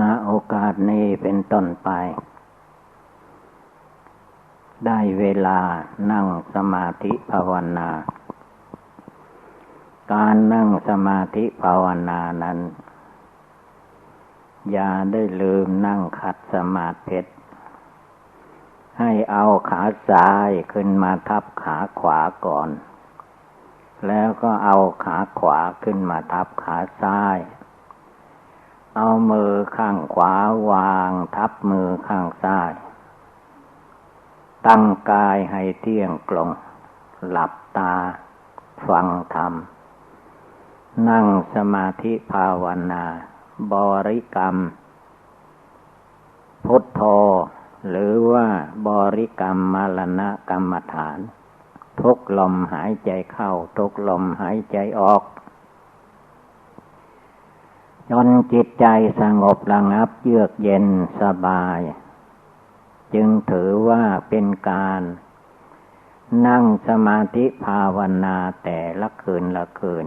ณโอกาสนี้เป็นต้นไป ได้เวลานั่งสมาธิภาวนา การนั่งสมาธิภาวนานั้น อย่าได้ลืมนั่งขัดสมาธิให้เอาขาซ้ายขึ้นมาทับขาขวาก่อน แล้วก็เอาขาขวาขึ้นมาทับขาซ้าย เอามือข้างขวาวางทับมือข้างซ้าย ตั้งกายให้เที่ยงกลงหลับตา ฟังธรรม นั่งสมาธิภาวนา บริกรรม พุทโธหรือว่าบริกรรมมรณะกรรมฐาน ทุกลมหายใจเข้า ทุกลมหายใจออก จนจิตใจสงบระงับเยือกเย็นสบาย จึงถือว่าเป็นการ นั่งสมาธิภาวนาแต่ละคืนละคืน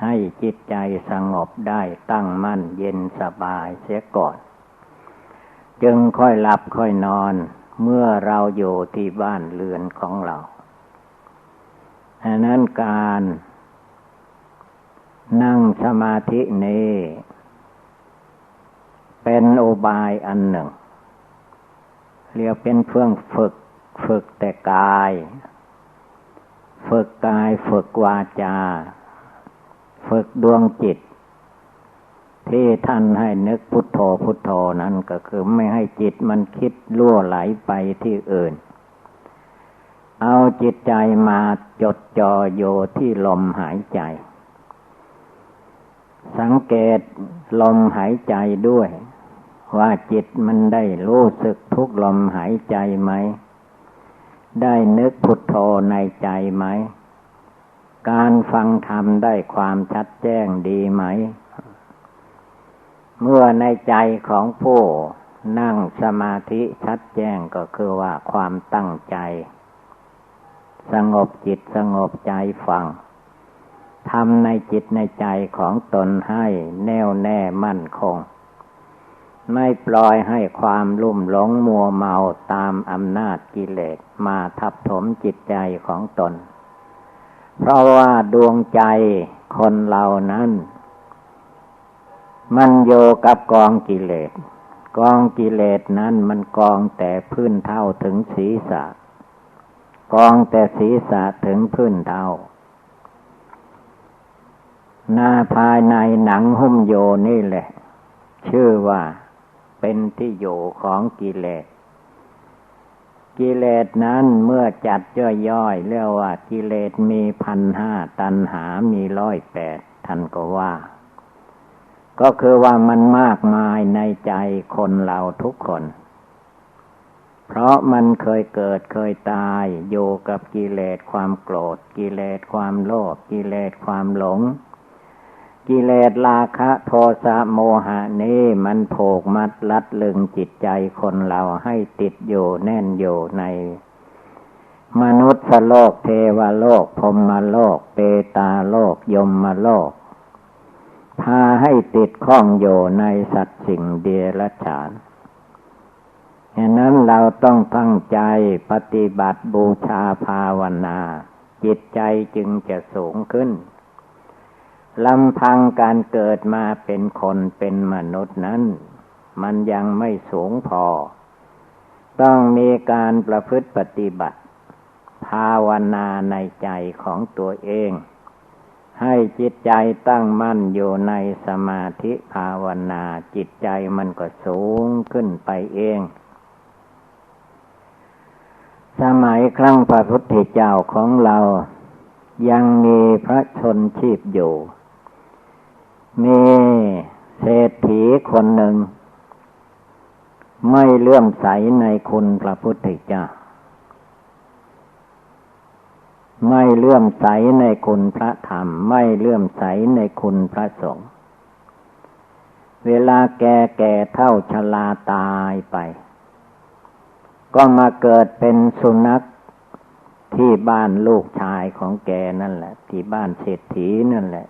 ให้จิตใจสงบได้ตั้งมั่นเย็นสบายเสียก่อน จึงค่อยหลับค่อยนอนเมื่อเราอยู่ที่บ้านเรือนของเราอันนั้นการ นั่งสมาธินี้ เป็นโอบายอันหนึ่ง เรียกเป็นเพื่องฝึก ฝึกแต่กาย ฝึกกายฝึกวาจา ฝึกดวงจิต ที่ท่านให้นึกพุทโธพุทโธนั้นก็คือไม่ให้จิตมันคิดล่วไหลไปที่อื่น เอาจิตใจมาจดจ่อโยที่ลมหายใจ สังเกตลมหายใจด้วย ว่าจิตมันได้รู้สึกทุกลมหายใจไหม ได้นึกพุทโธในใจไหม การฟังธรรมได้ความชัดแจ้งดีไหม เมื่อในใจของผู้นั่งสมาธิชัดแจ้งก็คือว่าความตั้งใจ สงบจิตสงบใจฟัง ทำในจิตในใจของตนให้แน่วแน่มั่นคง ไม่ปล่อยให้ความลุ่มหลงมัวเมาตามอำนาจกิเลสมาทับถมจิตใจของตน เพราะว่าดวงใจคนเรานั้น มันโยกับกองกิเลส กองกิเลสนั้นมันกองแต่พื้นเท่าถึงศีรษะ กองแต่ศีรษะถึงพื้นเท่า หน้าภายในหนังหุ้มโยนี่แหละ ชื่อว่าเป็นที่อยู่ของกิเลส กิเลสนั้นเมื่อจัดย่อยๆเรียกว่ากิเลสมีพันห้าตันหามีร้อยแปดท่านก็ว่า ก็คือว่ามันมากมายในใจคนเราทุกคน เพราะมันเคยเกิดเคยตาย อยู่กับกิเลสความโกรธ กิเลสความโลภกิเลสความหลง กิเลสราคะโทสะโมหะนี้มันโผกมัดลัดลึงจิตใจคนเราให้ติดอยู่แน่นอยู่ใน มนุษย์โลกเทวโลกพรมโลก เปตาโลกยมโลก พาให้ติดข้องอยู่ในสัตว์สิ่งเดียรฉานฉะนั้นเราต้องตั้งใจปฏิบัติบูชาภาวนา จิตใจจึงจะสูงขึ้น ลำพังการเกิดมาเป็นคนเป็นมนุษย์นั้น มันยังไม่สูงพอ ต้องมีการประพฤติปฏิบัติ ภาวนาในใจของตัวเอง ให้จิตใจตั้งมั่นอยู่ในสมาธิภาวนาจิตใจมันก็สูงขึ้นไปเอง สมัยครั้งพระพุทธเจ้าของเรายังมีพระชนชีพอยู่ มีเศรษฐีคนหนึ่ง ไม่เลื่อมใสในคุณพระพุทธเจ้า ไม่เลื่อมใสในคุณพระธรรม ไม่เลื่อมใสในคุณพระสงฆ์เวลาแก่แก่เท่าชราตายไป ก็มาเกิดเป็นสุนัขที่บ้านลูกชายของแกนั่นแหละ ที่บ้านเศรษฐีนั่นแหละ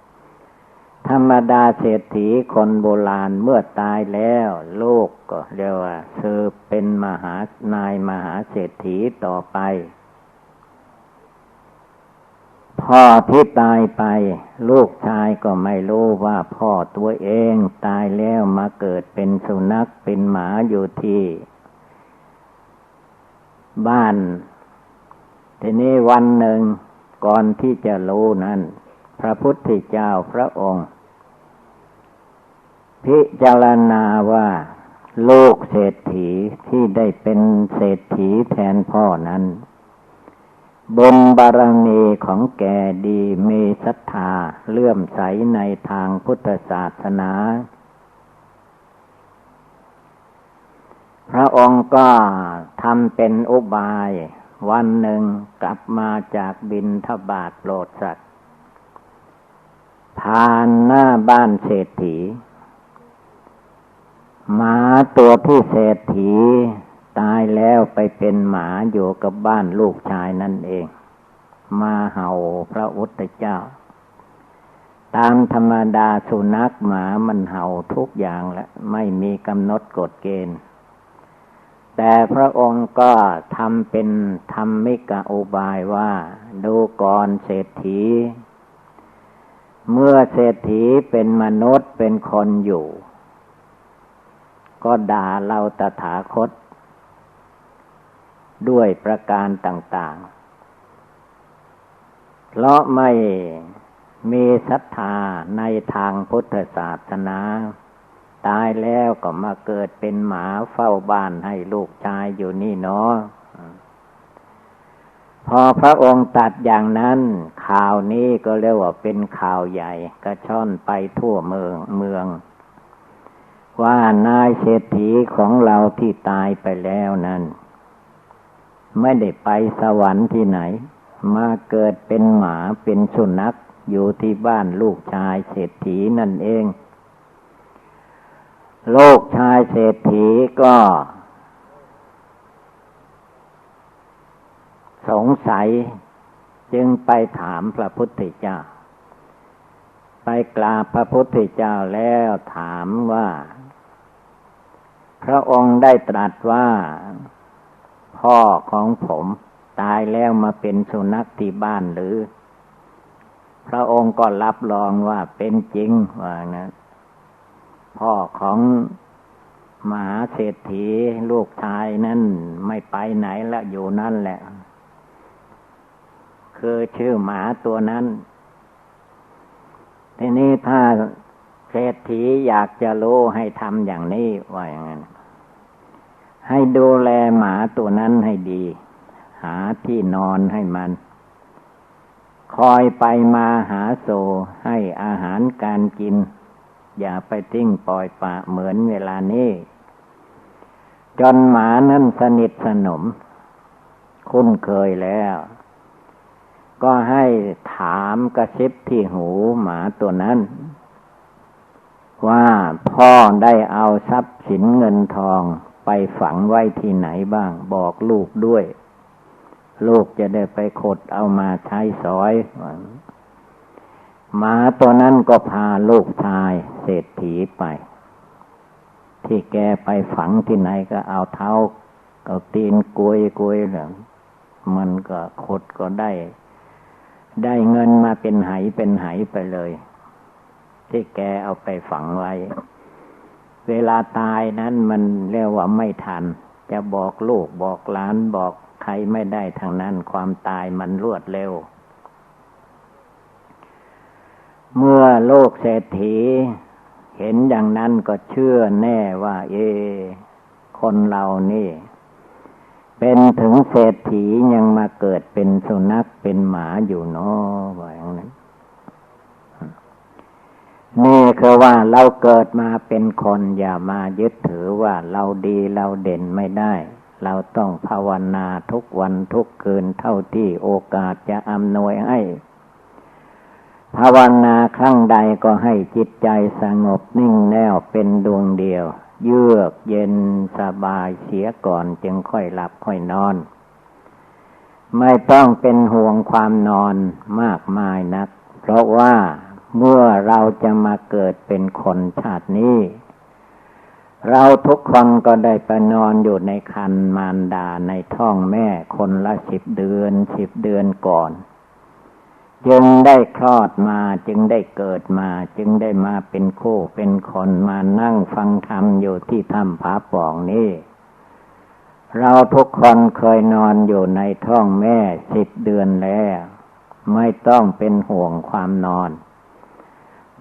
ธรรมดาเศรษฐีคนโบราณเมื่อตายแล้วลูกก็เรียกว่าสืบเป็นมหานายมหาเศรษฐีต่อไป พ่อที่ตายไป ลูกชายก็ไม่รู้ว่าพ่อตัวเองตายแล้วมาเกิดเป็นสุนัขเป็นหมาอยู่ที่ บ้าน ทีนี้วันหนึ่งก่อนที่จะรู้นั้น พระพุทธเจ้าพระองค์ พิจารณาว่าลูกเศรษฐีที่ได้เป็นเศรษฐีแทนพ่อนั้น บนบารมีของแกดีมีศรัทธาเลื่อมใสในทางพุทธศาสนา พระองค์ก็ทำเป็นอุบาย วันหนึ่งกลับมาจากบินทบาทโปรดสัตว ผ่านหน้าบ้านเศรษฐีหมาตัวที่เศรษฐีตายแล้วไปเป็นหมาอยู่กับบ้านลูกชายนั่นเอง มาเห่าพระอุตเจ้า ตามธรรมดาสุนัขหมามันเห่าทุกอย่างและไม่มีกำหนดกฎเกณฑ์ แต่พระองค์ก็ทำเป็นธรรมิกาอุบายว่า ดูก่อนเศรษฐี เมื่อเศรษฐีเป็นมนุษย์เป็นคนอยู่ ก็ด่าเราตถาคต ด้วยประการต่าง ๆ เพราะไม่มีศรัทธาในทางพุทธศาสนา ตายแล้วก็มาเกิดเป็นหมาเฝ้าบ้านให้ลูกชายอยู่นี่เนาะ พอพระองค์ตัดอย่างนั้น ข่าวนี้ก็เรียกว่าเป็นข่าวใหญ่กระช่อนไปทั่วเมืองเมือง ว่านายเศรษฐีของเราที่ตายไปแล้วนั้น ไม่ได้ไปสวรรค์ที่ไหน มาเกิดเป็นหมาเป็นสุนัขอยู่ที่บ้านลูกชายเศรษฐีนั่นเองลูกชายเศรษฐีก็ สงสัยจึงไปถามพระพุทธเจ้า ไปกราบพระพุทธเจ้าแล้วถามว่า พระองค์ได้ตรัสว่า พ่อของผมตายแล้วมาเป็นสุนัขที่บ้านหรือ พระองค์ก็รับรองว่าเป็นจริงว่านะ พ่อของมหาเศรษฐีลูกชายนั่นไม่ไปไหนละอยู่นั่นแหละ คือชื่อหมาตัวนั้น ทีนี้ถ้าเศรษฐีอยากจะรู้ให้ทำอย่างนี้ว่าอย่างนั้น ให้ดูแลหมาตัวนั้นให้ดี หาที่นอนให้มัน คอยไปมาหาโซให้อาหารการกิน อย่าไปทิ้งปล่อยปะเหมือนเวลานี้จนหมานั้นสนิทสนม คุ้นเคยแล้ว ก็ให้ถามกระซิบที่หูหมาตัวนั้น ว่าพ่อได้เอาทรัพย์สินเงินทองไปฝังไว้ที่ไหนบ้าง บอกลูกด้วย ลูกจะได้ไปขดเอามาใช้สอยหมาตัวนั้นก็พาลูกชายเศรษฐีไป ที่แกไปฝังที่ไหนก็เอาเท้าเอาตีนกวยกวยเหลืองมันก็ขดก็ได้ ได้เงินมาเป็นไหเป็นไหไปเลย ที่แกเอาไปฝังไว้ เวลาตายนั้นมันเรียกว่าไม่ทัน จะบอกลูกบอกหลานบอกใครไม่ได้ทางนั้นความตายมันรวดเร็ว เมื่อโลกเศรษฐี เห็นอย่างนั้นก็เชื่อแน่ว่า เอ คนเรานี่ เป็นถึงเศรษฐียังมาเกิดเป็นสุนัขเป็นหมาอยู่เนาะว่าอย่างนั้นนี่คือว่าเราเกิดมาเป็นคนอย่ามายึดถือว่าเราดีเราเด่นไม่ได้ เราต้องภาวนาทุกวันทุกคืนเท่าที่โอกาสจะอำนวยให้ ภาวนาครั้งใดก็ให้จิตใจสงบนิ่งแน่วเป็นดวงเดียว เยือกเย็นสบายเสียก่อนจึงค่อยหลับค่อยนอน ไม่ต้องเป็นห่วงความนอนมากมายนัก เพราะว่าเมื่อเราจะมาเกิดเป็นคนชาตินี้ เราทุกคนก็ได้ไปนอนอยู่ในคันมารดาในท้องแม่คนละสิบเดือนสิบเดือนก่อน จึงได้คลอดมาจึงได้เกิดมา จึงได้มาเป็นคู่เป็นคนมานั่งฟังธรรมอยู่ที่ถ้ำผาป่องนี้เราทุกคนเคยนอนอยู่ในท้องแม่สิบเดือนแล้ว ไม่ต้องเป็นห่วงความนอน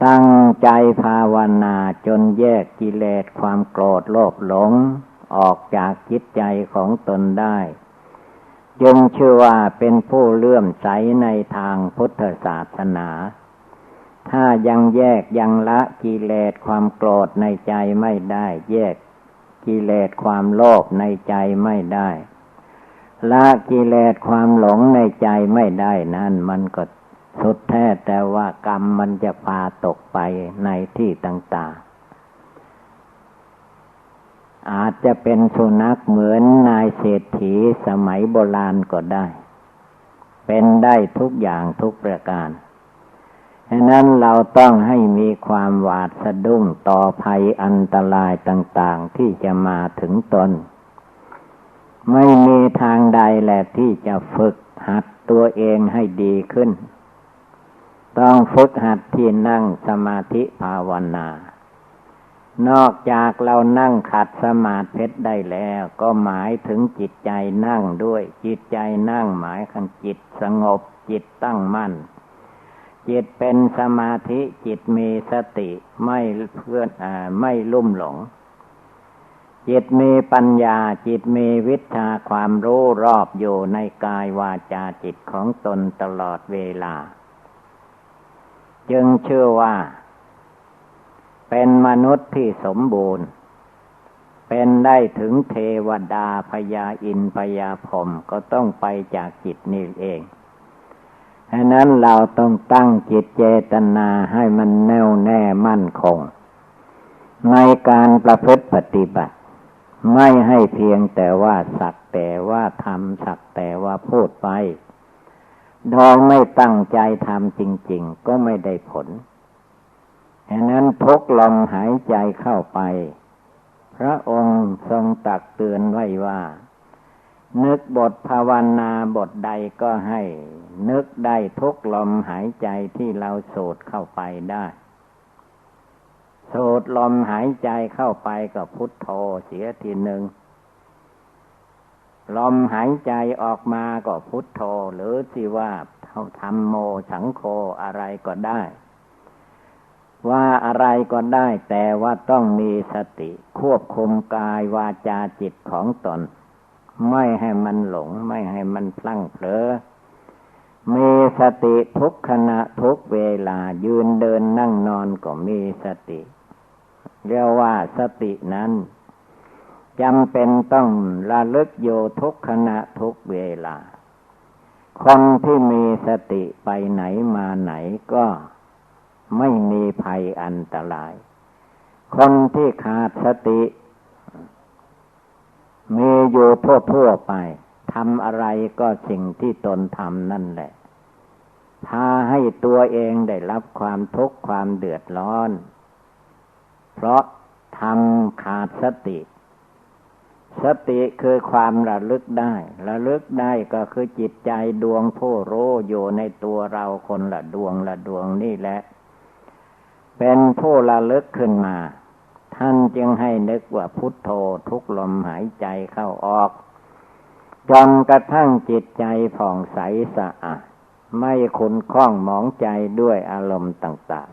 ตั้งใจภาวนาจนแยกกิเลสความโกรธโลภหลง ออกจากจิตใจของตนได้ จึงชื่อว่าเป็นผู้เลื่อมใสในทางพุทธศาสนา ถ้ายังแยกยังละกิเลสความโกรธในใจไม่ได้ แยกกิเลสความโลภในใจไม่ได้ ละกิเลสความหลงในใจไม่ได้นั่นมันก็สุดแท้แต่ว่ากรรมมันจะพาตกไปในที่ต่างๆ อาจจะเป็นสุนัขเหมือนนายเศรษฐีสมัยโบราณก็ได้ เป็นได้ทุกอย่างทุกประการฉะนั้นเราต้องให้มีความหวาดสะดุ้งต่อภัยอันตรายต่างๆที่จะมาถึงตน ไม่มีทางใดแหละที่จะฝึกหัดตัวเองให้ดีขึ้น ต้องฝึกหัดที่นั่งสมาธิภาวนา นอกจากเรานั่งขัดสมาธิได้แล้ว ก็หมายถึงจิตใจนั่งด้วย จิตใจนั่งหมายถึงจิตสงบ จิตตั้งมั่น จิตเป็นสมาธิจิตมีสติไม่เพื่อนอไม่ลุ่มหลง จิตมีปัญญาจิตมีวิชาความรู้รอบอยู่ในกายวาจาจิตของตนตลอดเวลา จึงเชื่อว่า เป็นมนุษย์ที่สมบูรณ์ เป็นได้ถึงเทวดาพยาอินพยาพรมก็ต้องไปจากจิตนี่เองฉะนั้นเราต้องตั้งจิตเจตนาให้มันแน่วแน่มั่นคง ในการประพฤติปฏิบัติ ไม่ให้เพียงแต่ว่าสักแต่ว่าทำสักแต่ว่าพูดไปดองไม่ตั้งใจทำจริง ๆ ก็ไม่ได้ผล ฉะนั้นพกลมหายใจเข้าไป พระองค์ทรงตักเตือนไว้ว่า นึกบทภาวนาบทใดก็ให้ นึกได้ทุกลมหายใจที่เราสูดเข้าไปได้สูดลมหายใจเข้าไปก็พุทโธเสียทีหนึ่งลมหายใจออกมาก็พุทโธหรือสิว่าเท่าทำโมสังโฆอะไรก็ได้ ว่าอะไรก็ได้แต่ว่าต้องมีสติ ควบคุมกายวาจาจิตของตน ไม่ให้มันหลง ไม่ให้มันพลั้งเผลอมีสติทุกขณะทุกเวลายืนเดินนั่งนอนก็มีสติ เรียกว่าสตินั้นจำเป็นต้องระลึกโยทุกขณะทุกเวลา คนที่มีสติไปไหนมาไหนก็ ไม่มีภัยอันตราย คนที่ขาดสติ มีอยู่ทั่วทั่วไปทำอะไรก็สิ่งที่ตนทำนั่นแหละ พาให้ตัวเองได้รับความทุกข์ความเดือดร้อน เพราะทำขาดสติ สติคือความระลึกได้ ระลึกได้ก็คือจิตใจดวงผู้รู้อยู่ในตัวเราคนละดวงละดวงนี่แหละ เป็นผู้ระลึกขึ้นมา ท่านจึงให้นึกว่าพุทโธทุกลมหายใจเข้าออก จนกระทั่งจิตใจผ่องใสสะอาดไม่ขุนข้องหมองใจด้วยอารมณ์ต่าง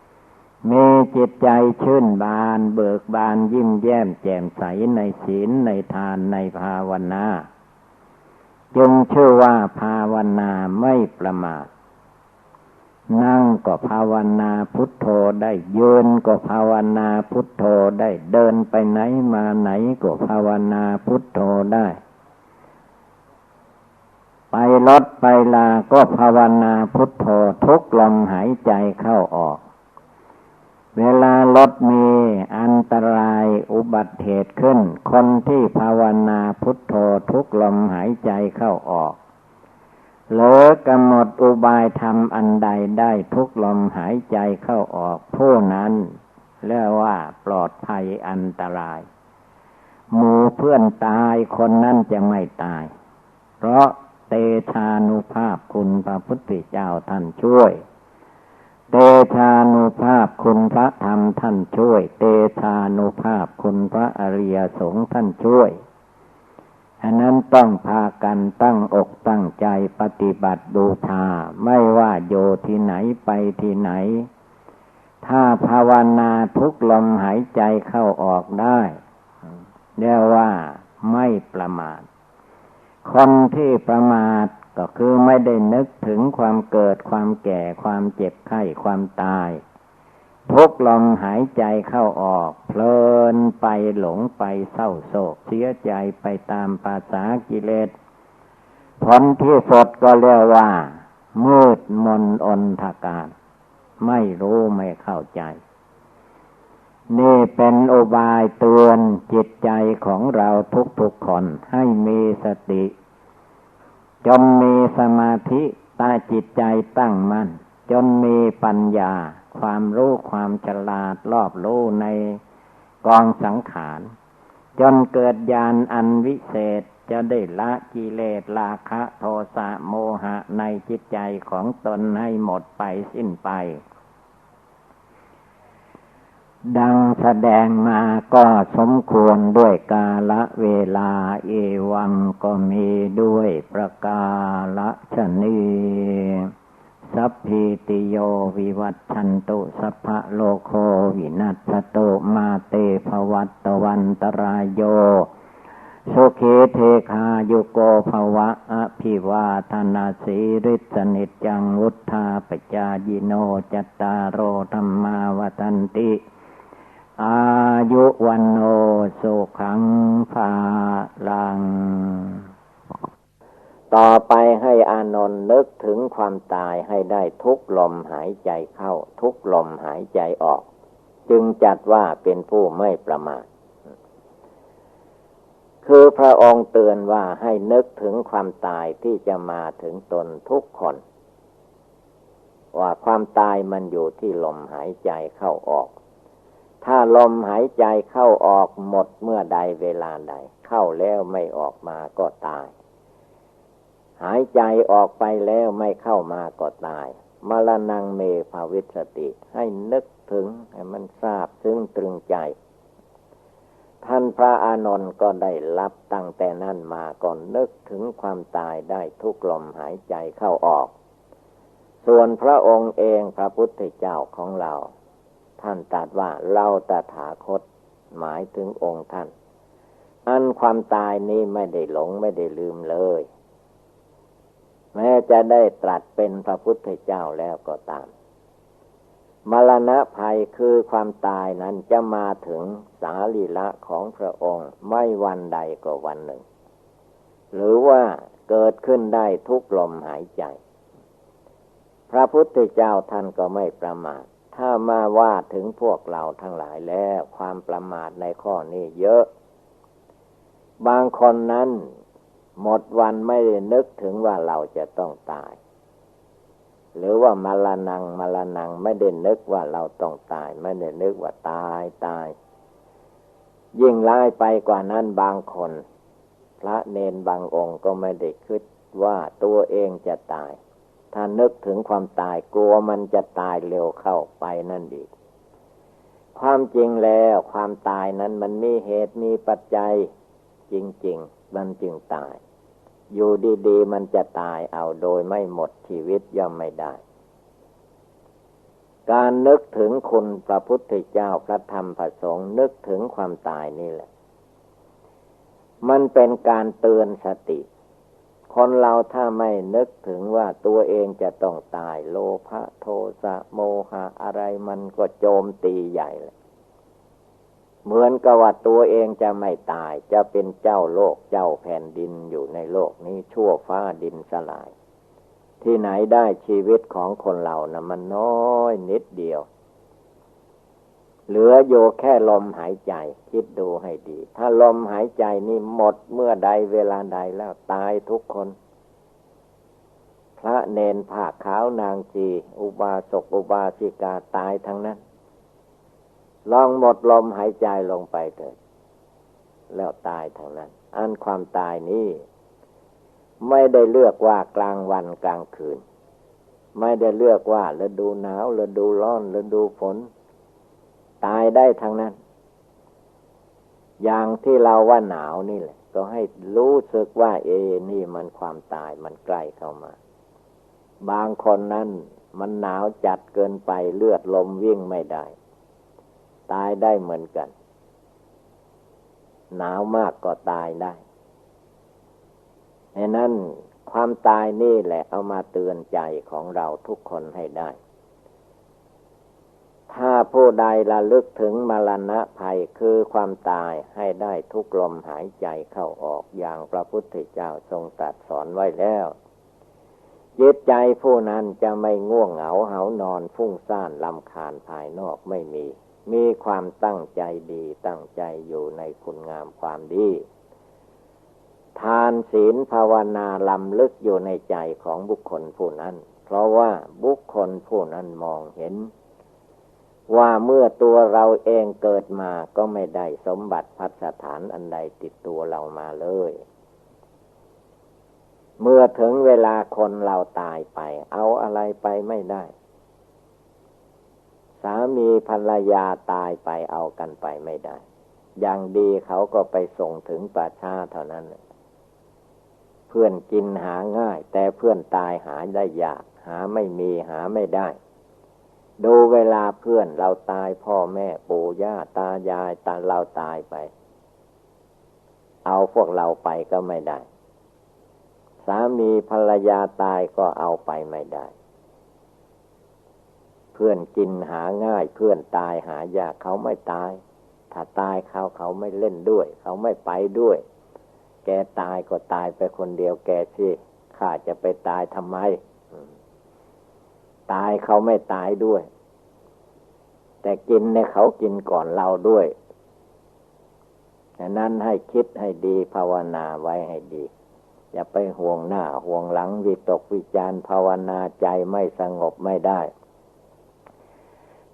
ๆ มีจิตใจชื่นบานเบิกบานยิ้มแย้มแจ่มใสในศีลในทานในภาวนา จึงชื่อว่าภาวนาไม่ประมาท นั่งก็ภาวนาพุทโธได้ยืนก็ภาวนาพุทโธได้เดินไปไหนมาไหนก็ภาวนาพุทโธได้ ไปรถไปลาก็ภาวนาพุทโธทุกลมหายใจเข้าออก เวลารถมีอันตรายอุบัติเหตุขึ้น คนที่ภาวนาพุทโธทุกลมหายใจเข้าออก หรือกำหนดอุบายทำอันใดได้ทุกลมหายใจเข้าออกผู้นั้นเรียกว่าปลอดภัยอันตราย หมูเพื่อนตายคนนั้นจะไม่ตาย เพราะเตชานุภาพคุณพระพุทธเจ้าท่านช่วย เตชานุภาพคุณพระธรรมท่านช่วย เตชานุภาพคุณพระอริยสงฆ์ท่านช่วย อันนั้นต้องพากันตั้งอกตั้งใจปฏิบัติบูชาไม่ว่าโยที่ไหนไปที่ไหน ถ้าภาวนาทุกลมหายใจเข้าออกได้เรียกว่าไม่ประมาท คนที่ประมาทก็คือไม่ได้นึกถึงความเกิดความแก่ความเจ็บไข้ความตาย ทุกลมหายใจเข้าออก เพลินไปหลงไปเศร้าโศกเสียใจไปตามภาษากิเลสผลที่สดก็เรียกว่า มืดมนอนทาการ ไม่รู้ไม่เข้าใจ นี่เป็นอุบายเตือนจิตใจของเราทุกๆคนให้มีสติ จนมีสมาธิตาจิตใจตั้งมัน่นจนมีปัญญา ความรู้ความฉลาดรอบรู้ในกองสังขาร จนเกิดญาณอันวิเศษจะได้ละกิเลสราคะโทสะโมหะในจิตใจของตนให้หมดไปสิ้นไป ดังแสดงมาก็สมควรด้วยกาละเวลาเอวังก็มีด้วยประกาละชนี สัพพิติโยวิวัตชันตุสัพพะโลโควินัสตุมาเตภวัตวันตรายโยสุเคเทคาโยโกภวะอภิวาธนาสีริสนิจังวุธาปจายิโนจัตตารโรธรรมาวันติ อายุวันโนสุขังภาลัง ต่อไปให้อานนท์นึกถึงควายให้ได้ทุกลมหายใจเข้า ทุกลมหายใจออก จึงจัดว่าเป็นผู้ไม่ประมาทคือพระองค์เตือนว่าให้นึกถึงความตายที่จะมาถึงตนทุกคน ว่าความตายมันอยู่ที่ลมหายใจเข้าออก ถ้าลมหายใจเข้าออกหมดเมื่อใดเวลาใด เข้าแล้วไม่ออกมาก็ตาย หายใจออกไปแล้วไม่เข้ามาก็ตายมรณงเมภาวิสติ ให้นึกถึงให้มันทราบซึ้งตรึงใจ ท่านพระอานนท์ก็ได้รับตั้งแต่นั้นมาก่อนนึกถึงความตายได้ทุกลมหายใจเข้าออก ส่วนพระองค์เองพระพุทธเจ้าของเรา ท่านตรัสว่าเราตถาคตหมายถึงองค์ท่าน อันความตายนี้ไม่ได้หลงไม่ได้ลืมเลย แม้จะได้ตรัสเป็นพระพุทธเจ้าแล้วก็ตาม มรณะภัยคือความตายนั้นจะมาถึงสาลีละของพระองค์ไม่วันใดก็วันหนึ่ง หรือว่าเกิดขึ้นได้ทุกลมหายใจ พระพุทธเจ้าท่านก็ไม่ประมาท ถ้ามาว่าถึงพวกเราทั้งหลายแล้ว ความประมาทในข้อนี้เยอะ บางคนนั้น หมดวันไม่ได้นึกถึงว่าเราจะต้องตาย หรือว่ามาลานังมาลานังไม่ได้นึกว่าเราต้องตาย ไม่ได้นึกว่าตายตาย ยิ่งร้ายไปกว่านั้นบางคน พระเนนบางองค์ก็ไม่ได้คิดว่าตัวเองจะตาย ถ้านึกถึงความตายกลัวมันจะตายเร็วเข้าไปนั่นอีก ความจริงแล้วความตายนั้นมันมีเหตุมีปัจจัยจริง ๆ มันจึงตาย อยู่ดีๆ มันจะตายเอาโดยไม่หมดชีวิตย่อมไม่ได้ การนึกถึงคุณพระพุทธเจ้าพระธรรมพระสงฆ์นึกถึงความตายนี่แหละ มันเป็นการเตือนสติ คนเราถ้าไม่นึกถึงว่าตัวเองจะต้องตาย โลภะโทสะโมหะอะไรมันก็โจมตีใหญ่เลย เหมือนกับว่าตัวเองจะไม่ตาย จะเป็นเจ้าโลกเจ้าแผ่นดินอยู่ในโลกนี้ชั่วฟ้าดินสลาย ที่ไหนได้ชีวิตของคนเรานะ่ะมันน้อยนิดเดียว เหลืออยู่แค่ลมหายใจ คิดดูให้ดี ถ้าลมหายใจนี่หมดเมื่อใดเวลาใดแล้วตายทุกคน พระเนนผ้าขาวนางจี อุบาสกอุบาสิกาตายทั้งนั้น ลองหมดลมหายใจลงไปเถิด แล้วตายทั้งนั้น อันความตายนี้ ไม่ได้เลือกว่ากลางวันกลางคืน ไม่ได้เลือกว่าฤดูหนาวฤดูร้อนฤดูฝน ตายได้ทั้งนั้น อย่างที่เราว่าหนาวนี่แหละ ก็ให้รู้สึกว่า เอ นี่มันความตายมันใกล้เข้ามา บางคนนั้นมันหนาวจัดเกินไปเลือดลมวิ่งไม่ได้ ตายได้เหมือนกัน หนาวมากก็ตายได้ดังนั้นความตายนี่แหละเอามาเตือนใจของเราทุกคนให้ได้ ถ้าผู้ใดระลึกถึงมรณะภัยคือความตายให้ได้ทุกลมหายใจเข้าออกอย่างพระพุทธเจ้าทรงตรัสสอนไว้แล้วจิตใจผู้นั้นจะไม่ง่วงเหงาเหานอนฟุ้งซ่านลำคาญภายนอกไม่มี มีความตั้งใจดีตั้งใจอยู่ในคุณงามความดี ทานศีลภาวนาลำลึกอยู่ในใจของบุคคลผู้นั้น เพราะว่าบุคคลผู้นั้นมองเห็น ว่าเมื่อตัวเราเองเกิดมาก็ไม่ได้สมบัติพัฒฐานอันใดติดตัวเรามาเลย เมื่อถึงเวลาคนเราตายไป เอาอะไรไปไม่ได้ สามีภรรยาตายไปเอากันไปไม่ได้ อย่างดีเขาก็ไปส่งถึงป่าชาเท่านั้น เพื่อนกินหาง่าย แต่เพื่อนตายหาได้ยาก หาไม่มีหาไม่ได้ ดูเวลาเพื่อนเราตายพ่อแม่ปู่ย่าตายายตาเราตายไป เอาพวกเราไปก็ไม่ได้ สามีภรรยาตายก็เอาไปไม่ได้ พื่อนกินหาง่าย เพื่อนตายหายากเขาไม่ตาย ถ้าตายเขาเขาไม่เล่นด้วย เขาไม่ไปด้วย แกตายก็ตายไปคนเดียวแกสิข้าจะไปตายทำไม ตายเขาไม่ตายด้วย แต่กินเนี่ยเขากินก่อนเราด้วยนั้นให้คิดให้ดีภาวนาไว้ให้ดี อย่าไปห่วงหน้าห่วงหลังวิตกวิจารภาวนาใจไม่สงบไม่ได้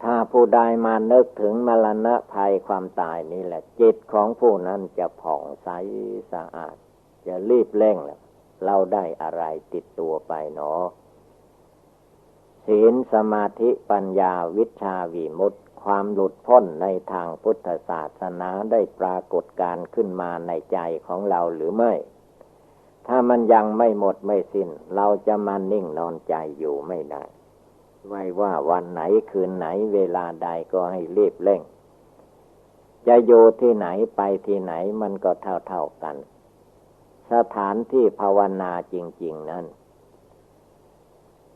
ถ้าผู้ใดมานึกถึงมรณะภัยความตายนี่แหละ จิตของผู้นั้นจะผ่องใสสะอาด จะรีบเร่งแล้วเราได้อะไรติดตัวไปเนาะศีลสมาธิปัญญาวิชาวิมุตติความหลุดพ้นในทางพุทธศาสนาได้ปรากฏการขึ้นมาในใจของเราหรือไม่ ถ้ามันยังไม่หมดไม่สิน้น เราจะมานิ่งนอนใจอยู่ไม่ได้ ไว้ว่าวันไหนคืนไหนเวลาใดก็ให้รีบเร่ง จะอยู่ที่ไหนไปที่ไหนมันก็เท่าเท่ากัน สถานที่ภาวนาจริง ๆนั้น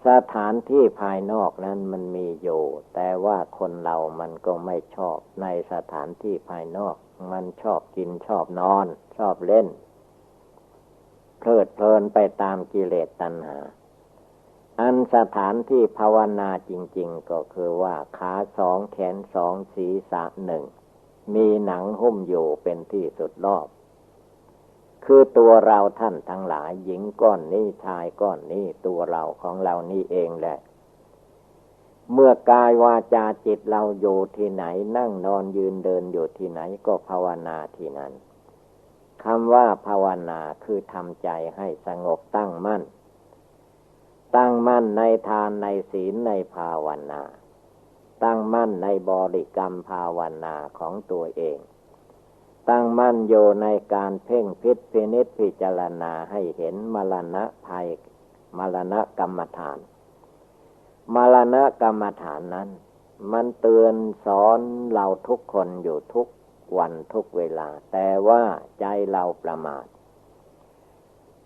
สถานที่ภายนอกนั้นมันมีอยู่ แต่ว่าคนเรามันก็ไม่ชอบในสถานที่ภายนอก มันชอบกินชอบนอน ชอบเล่น เพลิดเพลินไปตามกิเลสตัณหา อันสถานที่ภาวนาจริง ๆ ก็คือว่าขาสองแขนสองศีรษะหนึ่ง มีหนังหุ้มอยู่เป็นที่สุดรอบ คือตัวเราท่านทั้งหลายหญิงก้อนนี้ชายก้อนนี้ตัวเราของเรานี่เองแหละเมื่อกายวาจาจิตเราอยู่ที่ไหนนั่งนอนยืนเดินอยู่ที่ไหนก็ภาวนาที่นั้นคำว่าภาวนาคือทำใจให้สงบตั้งมั่น ตั้งมั่นในทานในศีลในภาวนา ตั้งมั่นในบริกรรมภาวนาของตัวเอง ตั้งมั่นโยในการเพ่งพิษพินิษพิจารณาให้เห็นมรณะภัยมรณะกรรมฐาน มรณะกรรมฐานนั้น มันเตือนสอนเราทุกคนอยู่ทุกวันทุกเวลา แต่ว่าใจเราประมาท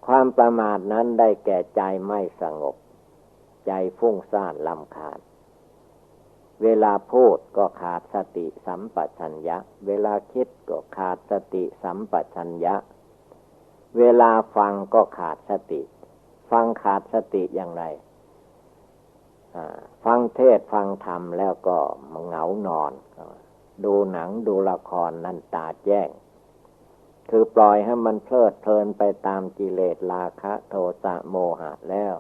ความประมาทนั้นได้แก่ใจไม่สงบ ใจฟุ้งซ่านลำคาญ เวลาพูดก็ขาดสติสัมปชัญญะ เวลาคิดก็ขาดสติสัมปชัญญะ เวลาฟังก็ขาดสติ ฟังขาดสติอย่างไรฟังเทศฟังธรรมแล้วก็เหงานอน ดูหนังดูละครนั่นตาแจ้ง คือปล่อยให้มันเพลิดเพลินไปตามกิเลสราคะโทสะโมหะแล้ว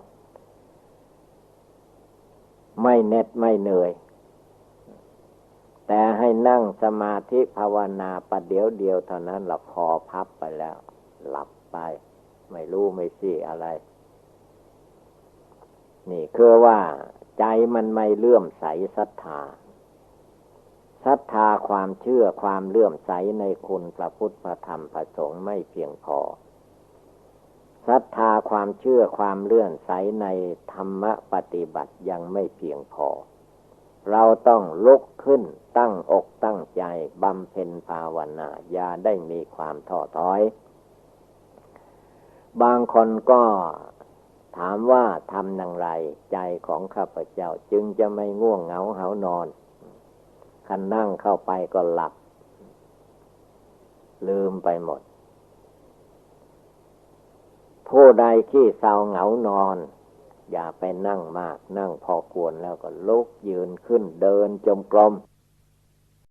ไม่เน็ดไม่เหนื่อย แต่ให้นั่งสมาธิภาวนาประเดี๋ยวเดียวเท่านั้นเราคอพับไปแล้ว หลับไป ไม่รู้ไม่ซี่อะไร นี่คือว่าใจมันไม่เลื่อมใสศรัทธา ศรัทธาความเชื่อความเลื่อมใสในคุณพระพุทธพระธรรมพระสงฆ์ไม่เพียงพอศรัทธาความเชื่อความเลื่อมใสในธรรมปฏิบัติยังไม่เพียงพอ เราต้องลุกขึ้นตั้งอกตั้งใจบำเพ็ญภาวนาอย่าได้มีความท้อถอย บางคนก็ถามว่าทำอย่างไรใจของข้าพเจ้าจึงจะไม่ง่วงเหงาเหานอน คันนั่งเข้าไปก็หลับ ลืมไปหมด ผู้ใดที่เศร้าเหงานอน อย่าไปนั่งมาก นั่งพอควรแล้วก็ลุกยืนขึ้นเดินจมกรม